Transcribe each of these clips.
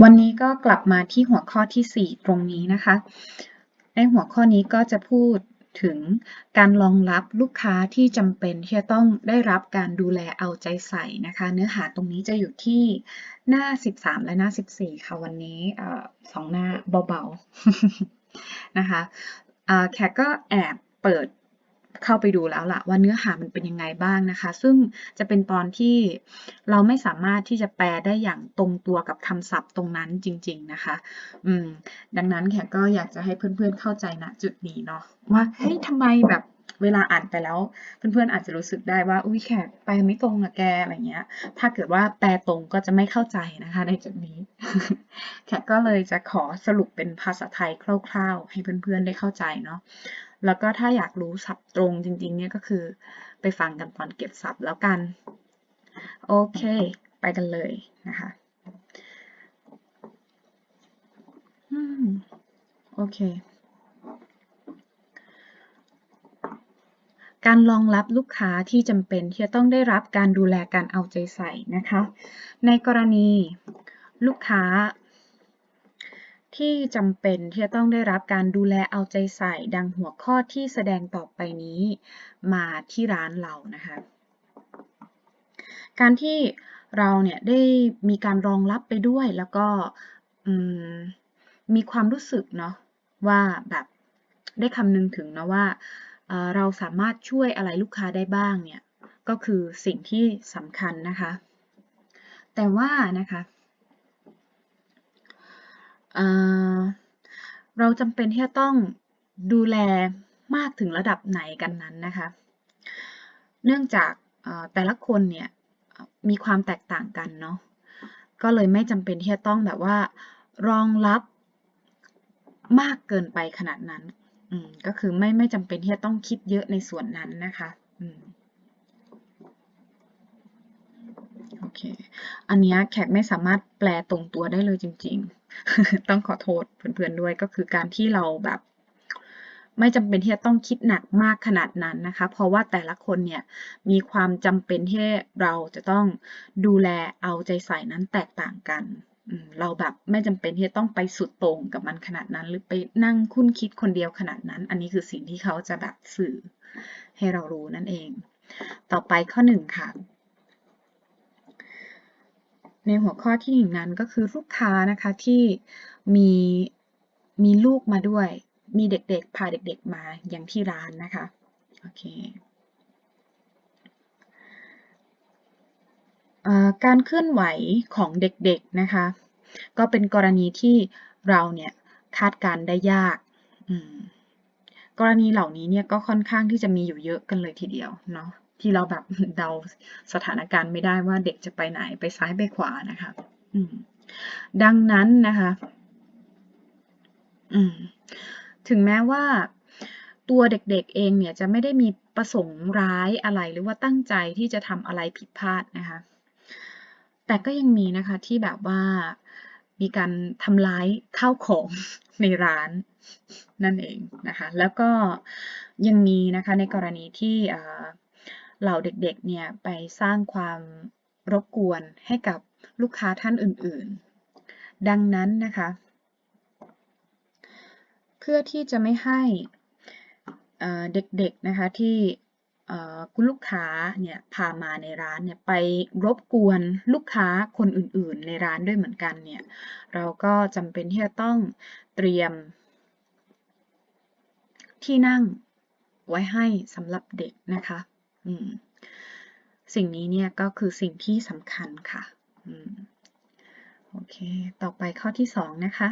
วันนี้ก็กลับมาที่หัวข้อที่ 4 ตรงนี้นะคะ ในหัวข้อนี้ก็จะพูดถึงการรองรับลูกค้าที่จำเป็นที่จะต้องได้รับการดูแลเอาใจใส่นะคะ เนื้อหาตรงนี้จะอยู่ที่หน้า 13 และหน้า 14 ค่ะวันนี้สองหน้าเบาๆนะคะแขกก็แอบเปิด เข้าไปดูแล้วล่ะว่าเนื้อหามันเป็นยังไงบ้างนะคะ ซึ่งจะเป็นตอนที่เราไม่สามารถที่จะแปลได้อย่างตรงตัวกับคำศัพท์ตรงนั้นจริง ๆนะคะ อืม ดังนั้นแขกก็อยากจะให้เพื่อนๆเข้าใจณจุดนี้เนาะว่าเฮ้ยทำไมแบบเวลาอ่านไปแล้วเพื่อนๆอาจจะรู้สึกได้ว่าอุ้ยแขกไปไม่ตรงอะแกอะไรเงี้ย ถ้าเกิดว่าแปลตรงก็จะไม่เข้าใจนะคะ ในจุดนี้ แขกก็เลยจะขอสรุปเป็นภาษาไทยคร่าว ๆ ให้เพื่อนๆได้เข้าใจเนาะ แล้วก็ถ้าอยากรู้ศัพท์ตรงจริงๆเนี่ยก็คือไปฟังกันตอนเก็บศัพท์แล้วกัน โอเค ไปกันเลยนะคะโอเค การรองรับลูกค้าที่จำเป็นที่จะต้องได้รับการดูแลการเอาใจใส่นะคะ ในกรณีลูกค้า ที่จำเป็นที่จะต้องได้รับการดูแลเอาใจใส่ดังหัวข้อที่แสดงต่อไปนี้มาที่ร้านเรานะคะการที่เราเนี่ยได้มีการรองรับไปด้วยแล้วก็มีความรู้สึกเนาะว่าแบบได้คำนึงถึงนะว่าเราสามารถช่วยอะไรลูกค้าได้บ้างเนี่ยก็คือสิ่งที่สำคัญนะคะ แต่ว่านะคะ เราจำเป็นที่จะต้องดูแลมากถึงระดับไหนกันนั้นนะคะ เนื่องจากแต่ละคนเนี่ยมีความแตกต่างกันเนาะ ก็เลยไม่จำเป็นที่จะต้องแบบว่ารองรับมากเกินไปขนาดนั้น ก็คือไม่ไม่จำเป็นที่จะต้องคิดเยอะในส่วนนั้นนะคะโอเค อันนี้แขกไม่สามารถแปลตรงตัวได้เลยจริง ๆ ต้องขอโทษเพื่อนๆด้วยก็คือการที่เราแบบ ไม่จำเป็นที่จะต้องคิดหนักมากขนาดนั้นนะคะ เพราะว่าแต่ละคนเนี่ยมีความจำเป็นที่เราจะต้องดูแลเอาใจใส่นั้นแตกต่างกันเราแบบไม่จำเป็นที่จะต้องไปสุดตรงกับมันขนาดนั้น หรือไปนั่งคุ้นคิดคนเดียวขนาดนั้น อันนี้คือสิ่งที่เขาจะแบบสื่อให้เรารู้นั่นเอง ต่อไปข้อหนึ่งค่ะ ในหัวข้อที่หนึ่งนั้นก็คือลูกค้านะคะที่มีมีลูกมาด้วย มีเด็กๆพาเด็กๆมาอย่างที่ร้านนะคะโอเคการเคลื่อนไหวของเด็กๆนะคะ ก็เป็นกรณีที่เราเนี่ยคาดการได้ยาก กรณีเหล่านี้เนี่ยก็ค่อนข้างที่จะมีอยู่เยอะกันเลยทีเดียวเนาะ ที่เราแบบเดาสถานการณ์ไม่ได้ว่าเด็กจะไปไหนไปซ้ายไปขวานะคะดังนั้นนะคะถึงแม้ว่าตัวเด็กๆเองเนี่ยจะไม่ได้มีประสงค์ร้ายอะไรหรือว่าตั้งใจที่จะทำอะไรผิดพลาดนะคะ แต่ก็ยังมีนะคะที่แบบว่ามีการทำร้ายข้าวของในร้านนั่นเองนะคะ แล้วก็ยังมีนะคะในกรณีที่ เหล่าเด็กๆ เนี่ยไปสร้างความรบกวนให้กับลูกค้าท่านอื่นๆ ดังนั้นนะคะ เพื่อที่จะไม่ให้เด็กๆ นะคะที่คุณลูกค้าเนี่ยพามาในร้านเนี่ยไปรบกวนลูกค้าคนอื่นๆ ในร้านด้วยเหมือนกันเนี่ยเราก็จำเป็นที่จะต้องเตรียม ที่นั่งไว้ให้สำหรับเด็กนะคะ สิ่งนี้เนี่ยก็คือสิ่งที่สำคัญค่ะโอเค ต่อไปข้อที่สองนะคะ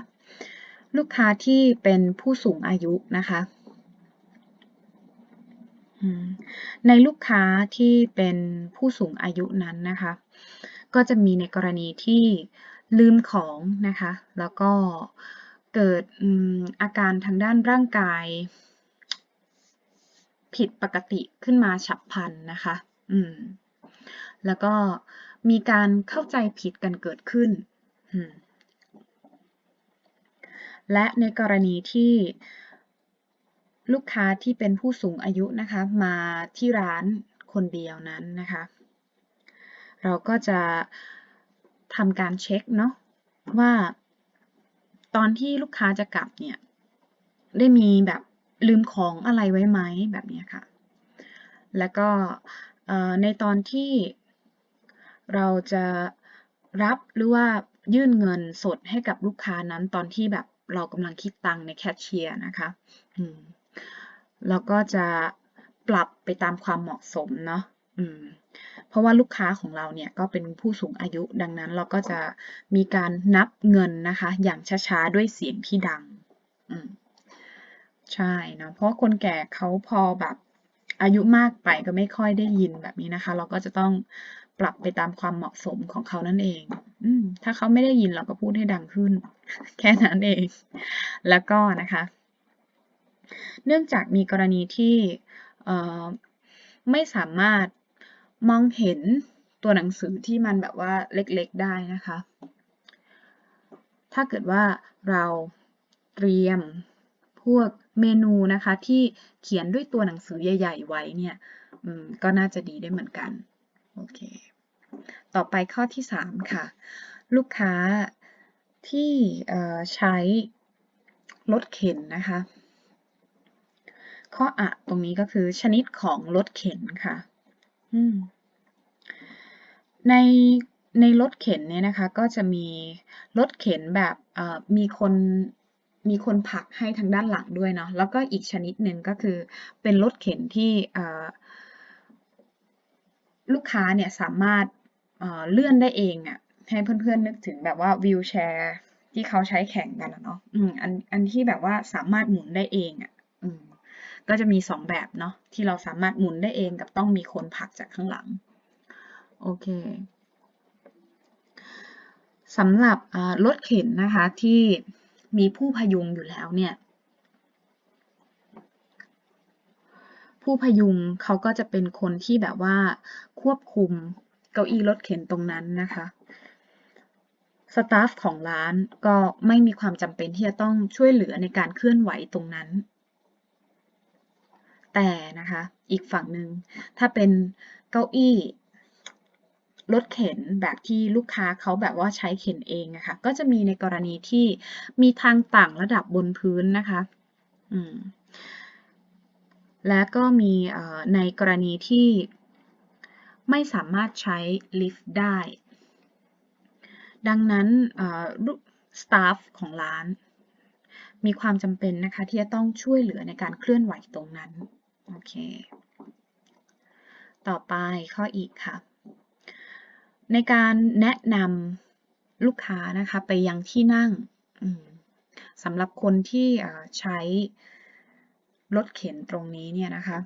ลูกค้าที่เป็นผู้สูงอายุนะคะในลูกค้าที่เป็นผู้สูงอายุนั้นนะคะ ก็จะมีในกรณีที่ลืมของนะคะ แล้วก็เกิดอาการทางด้านร่างกาย ผิดปกติขึ้นมาฉับพลันนะคะ อืม แล้วก็มีการเข้าใจผิดกันเกิดขึ้น และในกรณีที่ลูกค้าที่เป็นผู้สูงอายุนะคะ มาที่ร้านคนเดียวนั้นนะคะ เราก็จะทำการเช็คเนาะว่าตอนที่ลูกค้าจะกลับเนี่ย ได้มีแบบ ลืมของอะไรไว้ไหมแบบนี้ค่ะ แล้วก็ในตอนที่เราจะรับหรือว่ายื่นเงินสดให้กับลูกค้านั้นตอนที่แบบเรากำลังคิดตังในแคชเชียร์นะคะเราก็จะปรับไปตามความเหมาะสมเนาะเพราะว่าลูกค้าของเราเนี่ยก็เป็นผู้สูงอายุดังนั้นเราก็จะมีการนับเงินนะคะ อย่างช้าๆ ด้วยเสียงที่ดัง อืม ใช่เนาะเพราะว่าคนแก่เขาพอแบบอายุมากไปก็ไม่ค่อยได้ยินแบบนี้นะคะ เราก็จะต้องปรับไปตามความเหมาะสมของเขานั่นเอง อืมถ้าเขาไม่ได้ยินเราก็พูดให้ดังขึ้น แค่นั้นเอง แล้วก็นะคะ เนื่องจากมีกรณีที่ไม่สามารถมองเห็นตัวหนังสือที่มันแบบว่าเล็กๆได้นะคะ ถ้าเกิดว่าเราเตรียม พวกเมนูนะคะที่เขียนด้วยตัวหนังสือใหญ่ๆไว้เนี่ยก็น่าจะดีได้เหมือนกันโอเคต่อไปข้อที่ 3 ค่ะ ลูกค้าที่ใช้รถเข็นนะคะ ข้ออะตรงนี้ก็คือชนิดของรถเข็นค่ะในในรถเข็นเนี่ยนะคะ ก็จะมีรถเข็นแบบมีคน มีคนผลักให้ทางด้านหลังด้วยเนาะแล้วก็อีกชนิดหนึ่งก็คือเป็นรถเข็นที่ลูกค้าเนี่ยสามารถเเลื่อนได้เองอะ่ะให้เพื่อนๆนึกถึงแบบว่าวิวแชร์ที่เขาใช้แข่งกันอะเนาะอืมอันอันที่แบบว่าสามารถหมุนได้เองอะ่ะอืมก็จะมีสองแบบเนาะที่เราสามารถหมุนได้เองกับต้องมีคนผลักจากข้างหลังโอเคสำหรับรถเข็นนะคะที่ มีผู้พยุงอยู่แล้วเนี่ยผู้พยุงเขาก็จะเป็นคนที่แบบว่าควบคุมเก้าอี้รถเข็นตรงนั้นนะคะสตาฟของร้านก็ไม่มีความจำเป็นที่จะต้องช่วยเหลือในการเคลื่อนไหวตรงนั้น แต่นะคะอีกฝั่งหนึ่งถ้าเป็นเก้าอี้ รถเข็นแบบที่ลูกค้าเขาแบบว่าใช้เข็นเองนะคะก็จะมีในกรณีที่มีทางต่างระดับบนพื้นนะคะอืมและก็มีในกรณีที่ไม่สามารถใช้ลิฟต์ได้ ดังนั้นสตาฟของร้าน มีความจำเป็นนะคะที่จะต้องช่วยเหลือในการเคลื่อนไหวตรงนั้น โอเค ต่อไปข้ออีกค่ะ ในการแนะนำลูกค้านะคะไปยังที่นั่งสำหรับคนที่ใช้รถเข็นตรงนี้เนี่ยนะคะ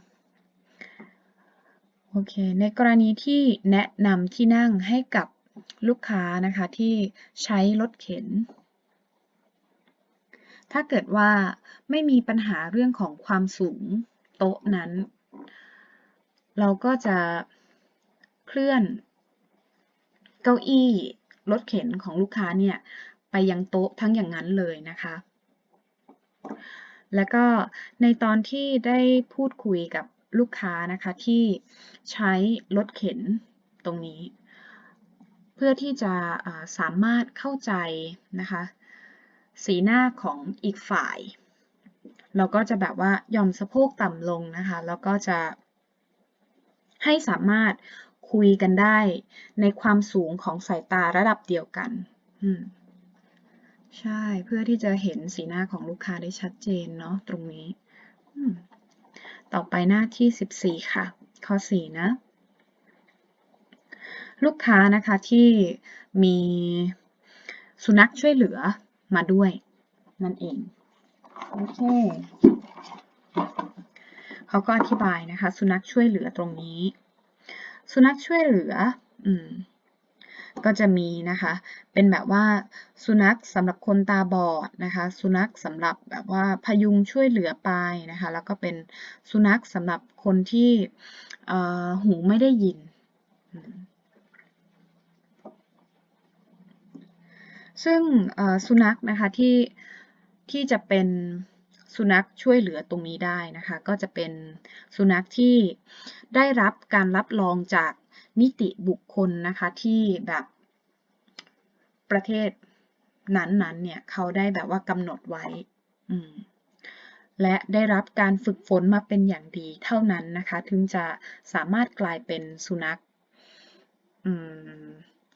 โอเค ในกรณีที่แนะนำที่นั่งให้กับลูกค้านะคะที่ใช้รถเข็น ถ้าเกิดว่าไม่มีปัญหาเรื่องของความสูงโต๊ะนั้น เราก็จะเคลื่อน เก้าอี้รถเข็นของลูกค้าเนี่ยไปยังโต๊ะทั้งอย่างนั้นเลยนะคะ แล้วก็ในตอนที่ได้พูดคุยกับลูกค้านะคะที่ใช้รถเข็นตรงนี้ เพื่อที่จะสามารถเข้าใจนะคะสีหน้าของอีกฝ่าย เราก็จะแบบว่ายอมสะโพกต่ำลงนะคะ แล้วก็จะให้สามารถ คุยกันได้ ในความสูงของสายตาระดับเดียวกัน ใช่ เพื่อที่จะเห็นสีหน้าของลูกค้าได้ชัดเจนเนาะตรงนี้ ต่อไปหน้าที่ 14 ค่ะ ข้อ 4 นะ ลูกค้านะคะที่มีสุนัขช่วยเหลือมาด้วย นั่นเอง โอเคเขาก็อธิบายนะคะ สุนัขช่วยเหลือตรงนี้ สุนัขช่วยเหลือ อืม ก็จะมีนะคะ เป็นแบบว่าสุนัขสำหรับคนตาบอดนะคะ สุนัขสำหรับแบบว่าพยุงช่วยเหลือไปนะคะ แล้วก็เป็นสุนัขสำหรับคนที่หูไม่ได้ยิน ซึ่งสุนัขนะคะที่ที่จะเป็น สุนัขช่วยเหลือตรงนี้ได้นะคะ ก็จะเป็นสุนัขที่ได้รับการรับรองจากนิติบุคคลนะคะที่แบบประเทศนั้นๆเนี่ยเขาได้แบบว่ากำหนดไว้และได้รับการฝึกฝนมาเป็นอย่างดีเท่านั้นนะคะ ถึงจะสามารถกลายเป็นสุนัข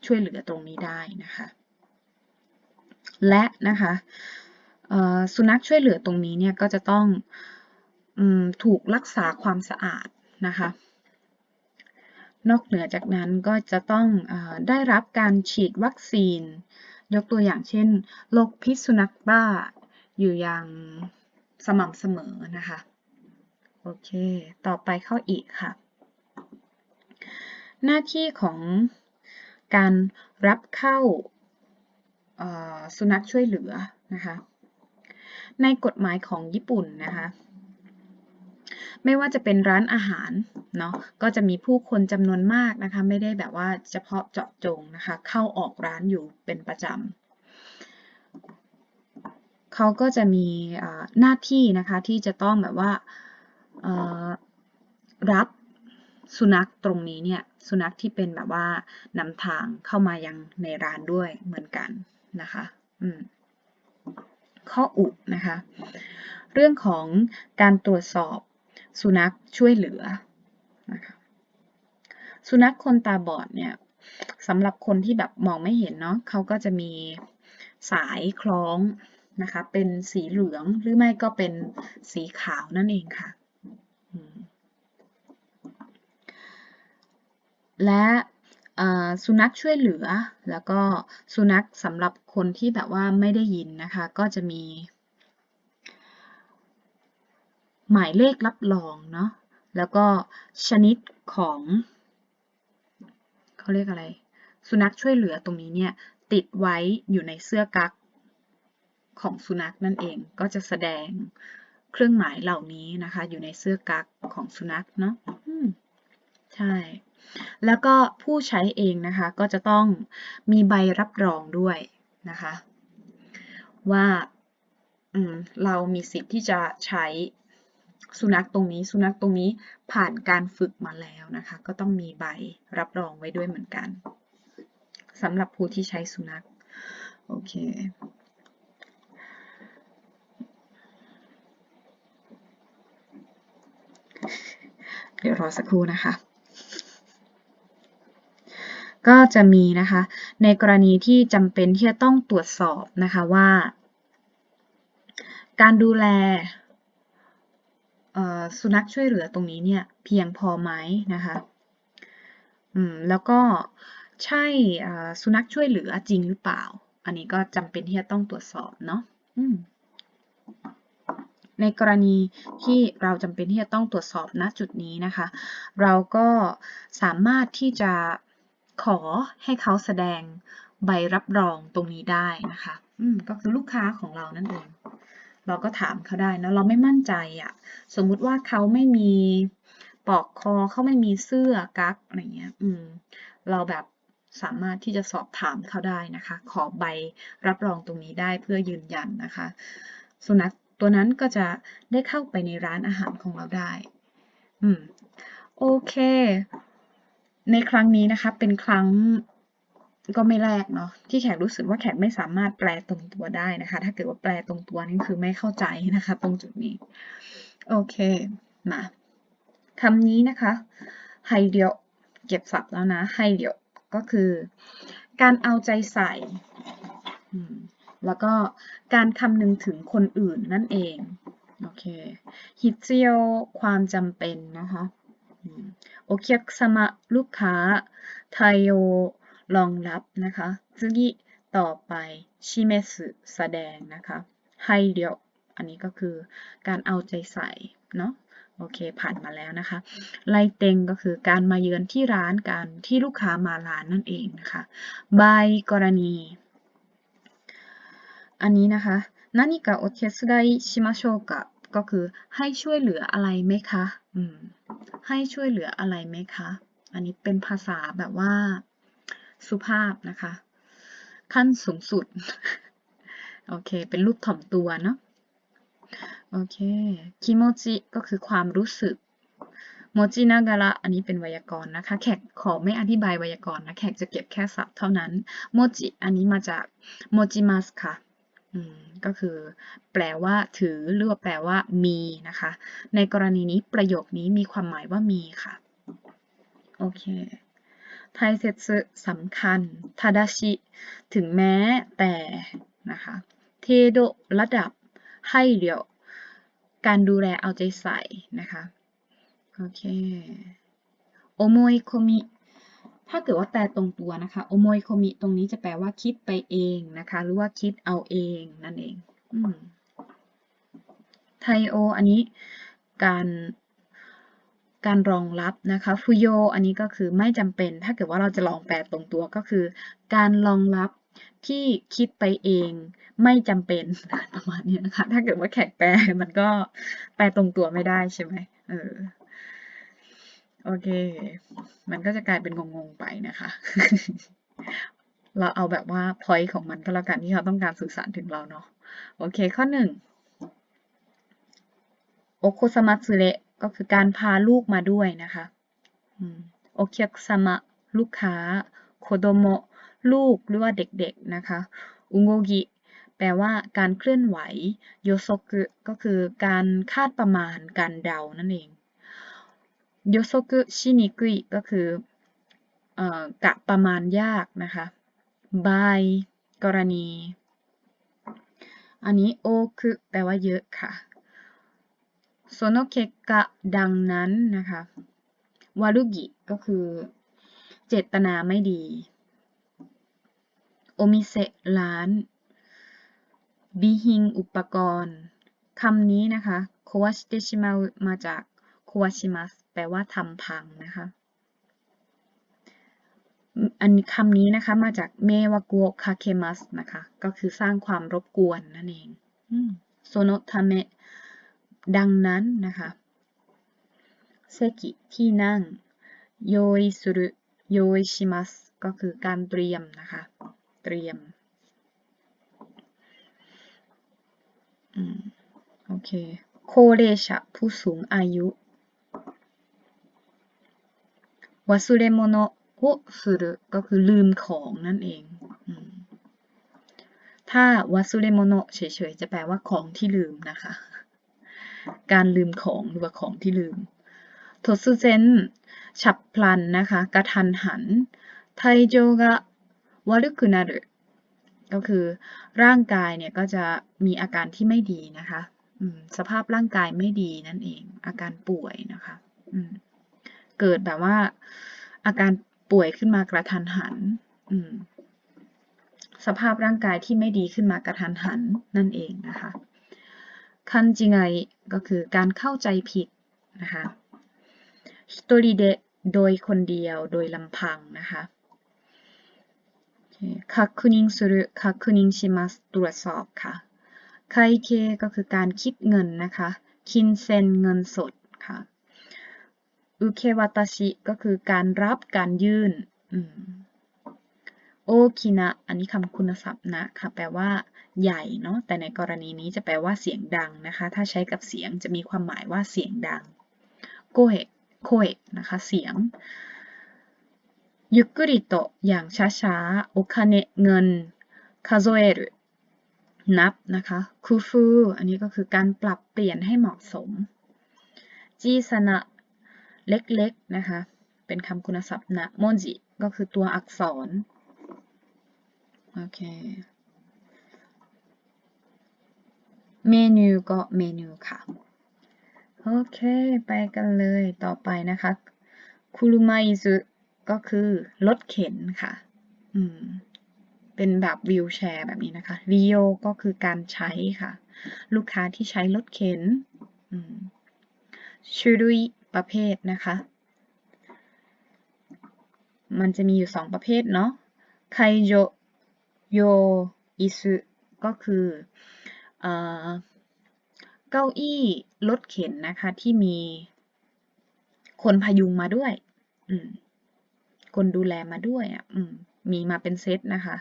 ช่วยเหลือตรงนี้ได้นะคะ และนะคะ สุนัขช่วยเหลือตรงนี้เนี่ยก็จะต้องอถูกรักษาความสะอาดนะคะ นอกเหนือจากนั้นก็จะต้องอได้รับการฉีดวัคซีน ยกตัวอย่างเช่นโรคพิษสุนัขบ้าอยู่อย่างสม่ำเสมอนะคะ โอเค ต่อไปเข้าอีกค่ะ หน้าที่ของการรับเข้าสุนัขช่วยเหลือนะคะ ในกฎหมายของญี่ปุ่นนะคะไม่ว่าจะเป็นร้านอาหารเนาะก็จะมีผู้คนจำนวนมากนะคะ ไม่ได้แบบว่าเฉพาะเจาะจงนะคะ เข้าออกร้านอยู่เป็นประจำเขาก็จะมีหน้าที่นะคะที่จะต้องแบบว่ารับสุนัขตรงนี้เนี่ยสุนัขที่เป็นแบบว่านำทางเข้ามายังในร้านด้วยเหมือนกันนะคะ อืม ข้ออุนะคะ เรื่องของการตรวจสอบสุนัขช่วยเหลือนะคะสุนัขคนตาบอดเนี่ยสำหรับคนที่แบบมองไม่เห็นเนาะเขาก็จะมีสายคล้องนะคะเป็นสีเหลืองหรือไม่ก็เป็นสีขาวนั่นเองค่ะ และ สุนัขช่วยเหลือ แล้วก็สุนัขสำหรับคนที่แบบว่าไม่ได้ยินนะคะ ก็จะมี หมายเลขรับรองเนาะแล้วก็ชนิดของเขาเรียกอะไร สุนัขช่วยเหลือตรงนี้เนี่ยติดไว้อยู่ในเสื้อกั๊กของสุนัขนั่นเองก็จะแสดงเครื่องหมายเหล่านี้นะคะ อยู่ในเสื้อกั๊กของสุนัขเนาะใช่ แล้วก็ผู้ใช้เองนะคะก็จะต้องมีใบรับรองด้วยนะคะว่าเรามีสิทธิ์ที่จะใช้สุนัขตรงนี้ สุนัขตรงนี้ผ่านการฝึกมาแล้วนะคะ ก็ต้องมีใบรับรองไว้ด้วยเหมือนกันสำหรับผู้ที่ใช้สุนัขโอเคเดี๋ยวรอสักครู่นะคะ ก็จะมีนะคะ ในกรณีที่จำเป็นที่จะต้องตรวจสอบนะคะว่า การดูแลสุนัขช่วยเหลือตรงนี้เนี่ยเพียงพอไหมนะคะอืมแล้วก็ใช่สุนัขช่วยเหลือจริงหรือเปล่า อันนี้ก็จำเป็นที่จะต้องตรวจสอบเนาะในกรณีที่เราจำเป็นที่จะต้องตรวจสอบณจุดนี้นะคะ เราก็สามารถที่จะ ขอให้เขาแสดงใบรับรองตรงนี้ได้นะคะ อืมก็คือลูกค้าของเรานั่นเอง เราก็ถามเขาได้นะเราไม่มั่นใจอะ่ะ สมมุติว่าเขาไม่มีปอกคอเขาไม่มีเสื้อกั๊กอะไรเงี้ย อืม เราแบบสามารถที่จะสอบถามเขาได้นะคะ ขอใบรับรองตรงนี้ได้เพื่อยืนยันนะคะ สุนัขตัวนั้นก็จะได้เข้าไปในร้านอาหารของเราได้ อืม โอเค ในครั้งนี้นะคะ เป็นครั้งก็ไม่แรกเนาะที่แขกรู้สึกว่าแขกไม่สามารถแปลตรงตัวได้นะคะ ถ้าเกิดว่าแปลตรงตัวนี่คือไม่เข้าใจนะคะ ตรงจุดนี้ โอเคมาคำนี้นะคะไฮเดียวเก็บศัพท์แล้วนะไฮเดียวก็คือ การเอาใจใส่ แล้วก็การคำนึงถึงคนอื่นนั่นเองโอเคฮิตเซียวความจำเป็นนะคะ โอเคียกซามะลูกค้าไทโยรองรับนะคะซึกิต่อไปชิเมสแสดงนะคะไฮเดียวอันนี้ก็คือการเอาใจใส่เนาะโอเคผ่านมาแล้วนะคะไลเต็งก็คือการมาเยือนที่ร้านการที่ลูกค้ามาร้านนั่นเองนะคะบายกรณี อันนี้นะคะนานิกะโอเทสไดชิมาโชกะก็คือให้ช่วยเหลืออะไรไหมคะ อืม ให้ช่วยเหลืออะไรไหมคะ อันนี้เป็นภาษาแบบว่าสุภาพนะคะ ขั้นสูงสุด โอเค เป็นรูปถ่อมตัวเนาะ โอเคคิโมจิก็คือความรู้สึกโมจินาการะอันนี้เป็นไวยากรณ์นะคะ แขกขอไม่อธิบายไวยากรณ์นะ แขกจะเก็บแค่ศัพท์เท่านั้น โมจิ อันนี้มาจากโมจิมัสค่ะ ก็คือ แปลว่า ถือหรือว่าแปลว่า มีนะคะ ในกรณีนี้ประโยคนี้มีความหมายว่ามีค่ะ โอเคไทเซตสึสำคัญทาดาชิ ถึงแม้แต่นะคะเทโดระดับให้เดียว การดูแลเอาใจใส่นะคะ โอเคโอโมยโคมิ ถ้าเกิดว่าแปลตรงตัวนะคะโอโมยโคมิตรงนี้จะแปลว่าคิดไปเองนะคะ หรือว่าคิดเอาเองนั่นเองไทโอ อันนี้การการรองรับนะคะฟุโยอันนี้ก็คือไม่จำเป็น ถ้าเกิดว่าเราจะลองแปลตรงตัวก็คือ การรองรับที่คิดไปเองไม่จำเป็นประมาณนี้นะคะ ถ้าเกิดว่าแขกแปลมันก็แปลตรงตัวไม่ได้ใช่ไหมเออ โอเค มันก็จะกลายเป็นงงๆไปนะคะ เราเอาแบบว่า point ของมันก็แล้วกันที่เขาต้องการสื่อสารถึงเราเนาะ โอเค ข้อหนึ่งโอโคสมัตสึเระก็คือการพาลูกมาด้วยนะคะโอเคียสมะลูกค้า โคโดโมะลูกหรือว่าเด็กๆนะคะ อุโงกิแปลว่าการเคลื่อนไหว โยโซกุก็คือการคาดประมาณการเดานั่นเอง ยโซกุชินิกุยก็คือกะประมาณยากนะคะบายกรณี อันนี้โอคือแปลว่าเยอะค่ะโซโนเคกะดังนั้นนะคะวารุกิก็คือเจตนาไม่ดี โอมิเซร้านบิฮิงอุปกรณ์ คำนี้นะคะโควชิเตชิมามาจากโควชิมัส ปลว่าทำพังนะคะ อันคำนี้นะคะมาจากเมวากุคาเคมัสนะคะ ก็คือสร้างความรบกวนนั่นเองโซโนทาเมดังนั้นนะคะเซกิที่นั่งโยอิสุรุโยอิชิมัสก็คือการเตรียมนะคะ เตรียมโอเคโคเรชะผู้สูงอายุ วาสุเรโมโนโอสุรก็คือลืมของนั่นเอง ถ้าวาสุเรโมโนเฉยๆ จะแปลว่าของที่ลืมนะคะ การลืมของหรือว่าของที่ลืมโทสุเซนฉับพลันนะคะ กระทันหันไทโจกะวารุคุนารุก็คือร่างกายเนี่ยก็จะมีอาการที่ไม่ดีนะคะสภาพร่างกายไม่ดีนั่นเอง อาการป่วยนะคะ เกิดแบบว่า อาการป่วยขึ้นมากระทันหันสภาพร่างกายที่ไม่ดีขึ้นมากระทันหันนั่นเองนะคะคันจิไงก็คือการเข้าใจผิดนะคะฮิโตริเดโดยคนเดียวโดยลำพังนะคะคักคุนิงสุรุคักคุนิงชิมัสตรวจสอบค่ะไคเคก็คือการคิดเงินนะคะ คินเซนเงินสดค่ะ อุเควาตาชิก็คือการรับการยื่นโอคินะ อันนี้คำคุณศัพท์นะค่ะ แปลว่า ใหญ่เนาะ แต่ในกรณีนี้จะแปลว่าเสียงดังนะคะ ถ้าใช้กับเสียงจะมีความหมายว่าเสียงดัง โกเฮโคเอนะคะ เสียง ยุกุริโตอย่างช้าๆ โอคาเนะเงิน คาโซเอรุนับนะคะ คูฟู อันนี้ก็คือการปรับเปลี่ยนให้เหมาะสม จีสนะ เล็กๆนะคะ เป็นคำคุณศัพท์นะโมจิก็คือตัวอักษร โอเค เมนูก็เมนูค่ะ โอเค ไปกันเลยต่อไปนะคะคุรุมาอิซุก็คือรถเข็นค่ะ อืม เป็นแบบวิวแชร์แบบนี้นะคะริโอก็คือการใช้ค่ะ ลูกค้าที่ใช้รถเข็น อืมชูรุย ประเภทนะคะ มันจะมีอยู่สองประเภทเนาะไคโยโยอิซุก็คือเก้าอี้รถเข็นนะคะที่มีคนพยุงมาด้วย คนดูแลมาด้วยอะมีมาเป็นเซตนะคะ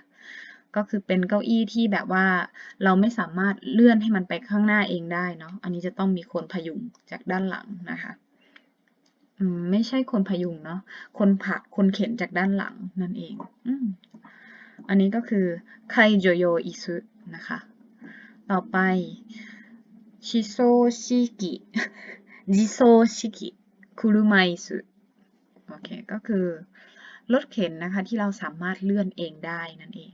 ก็คือเป็นเก้าอี้ที่แบบว่าเราไม่สามารถเลื่อนให้มันไปข้างหน้าเองได้เนาะ อันนี้จะต้องมีคนพยุงจากด้านหลังนะคะ อืมไม่ใช่คนพยุงเนาะ คนผลัก คนเข็นจากด้านหลังนั่นเอง อืมอันนี้ก็คือไคโจโยอิซุนะคะ ต่อไปชิโซชิกิจิโซชิกิคุรุไมซุโอเค ก็คือรถเข็นนะคะที่เราสามารถเลื่อนเองได้นั่นเอง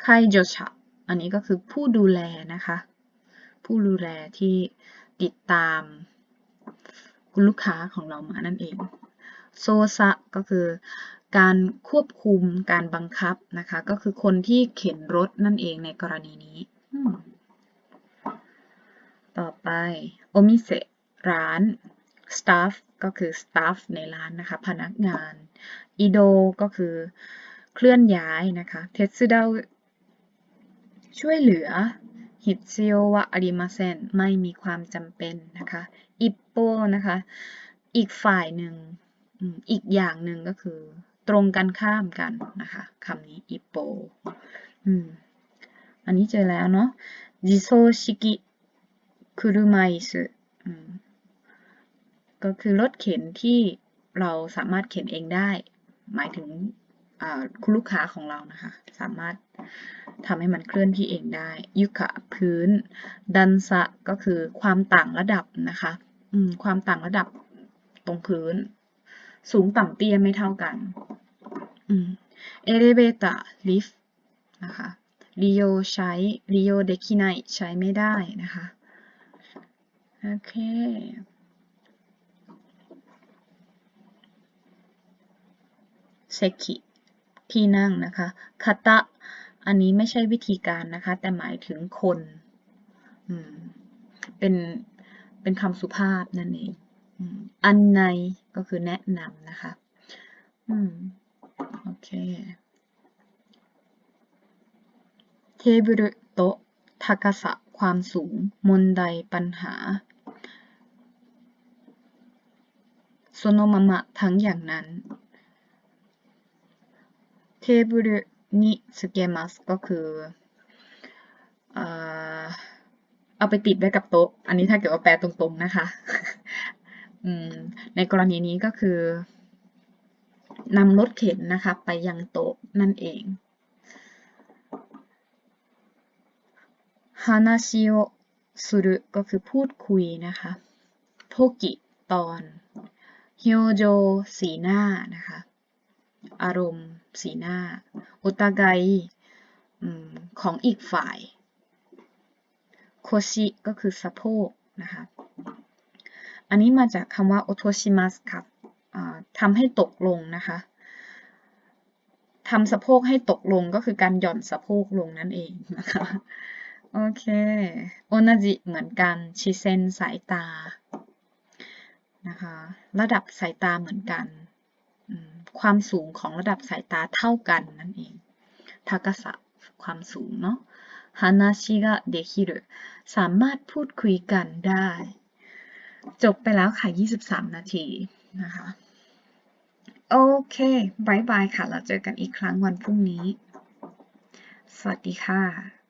ไคโจชะอันนี้ก็คือผู้ดูแลนะคะ ผู้ดูแลที่ติดตามคุณลูกค้าของเรามานั่นเองโซซะก็คือการควบคุมการบังคับนะคะ ก็คือคนที่เข็นรถนั่นเองในกรณีนี้ ต่อไปโอมิเซร้าน staff ก็คือ staff ในร้านนะคะ พนักงานอิโดก็คือเคลื่อนย้ายนะคะเทสึดาช่วยเหลือ ฮิตซิโอวะอาริมาเซนไม่มีความจำเป็นนะคะอิปโปนะคะ อีกฝ่ายหนึ่งอีกอย่างหนึ่งก็คือ ตรงกันข้ามกันนะคะคำนี้อิปโปอันนี้เจอแล้วเนาะจิโซชิกิคุรุไมสึก็คือรถเข็นที่เราสามารถเข็นเองได้ หมายถึง คุณลูกค้าของเรานะคะ สามารถทำให้มันเคลื่อนที่เองได้ ยุกะพื้น ดันสะก็คือความต่างระดับนะคะความต่างระดับตรงพื้น สูงต่ำเตี้ยไม่เท่ากันเอเลเวตาลิฟต์นะคะริโอใช้ริโอเดคิไนใช้ไม่ได้นะคะ โอเคเซกิ ที่นั่งนะคะคาตะ อันนี้ไม่ใช่วิธีการนะคะ แต่หมายถึงคนเป็นเป็นคำสุภาพนั่นเองอันในก็คือแนะนำนะคะโอเคเทเบิลโตะทากาสะความสูงมนไดปัญหาโซโนมามะทั้งอย่างนั้น เทเบิลนิสเกมัสก็คือเอาไปติดไว้กับโต๊ะ อันนี้ถ้าเกิดว่าแปลตรงๆนะคะในกรณีนี้ก็คือนำรถเข็นนะคะไปยังโต๊ะนั่นเองฮานาชิโอสุรุก็คือพูดคุยนะคะโทกิตอนฮิโอโจสีหน้านะคะ อารมณ์ สีหน้า โอตาไกของอีกฝ่าย โคชิก็คือสะโพกนะคะ อันนี้มาจากคำว่าโอโทชิมัสครับทำให้ตกลงนะคะทำสะโพกให้ตกลงก็คือการหย่อนสะโพกลงนั่นเองนะคะ โอเคโอนาจิเหมือนกันชิเซนสายตานะคะ ระดับสายตาเหมือนกัน ความสูงของระดับสายตาเท่ากันนั่นเองทากาสะความสูงเนาะฮานาชิกะเดคิรุสามารถพูดคุยกันได้ จบไปแล้วค่ะ 23 นาทีนะคะ โอเคบายบายค่ะ เราเจอกันอีกครั้งวันพรุ่งนี้ สวัสดีค่ะ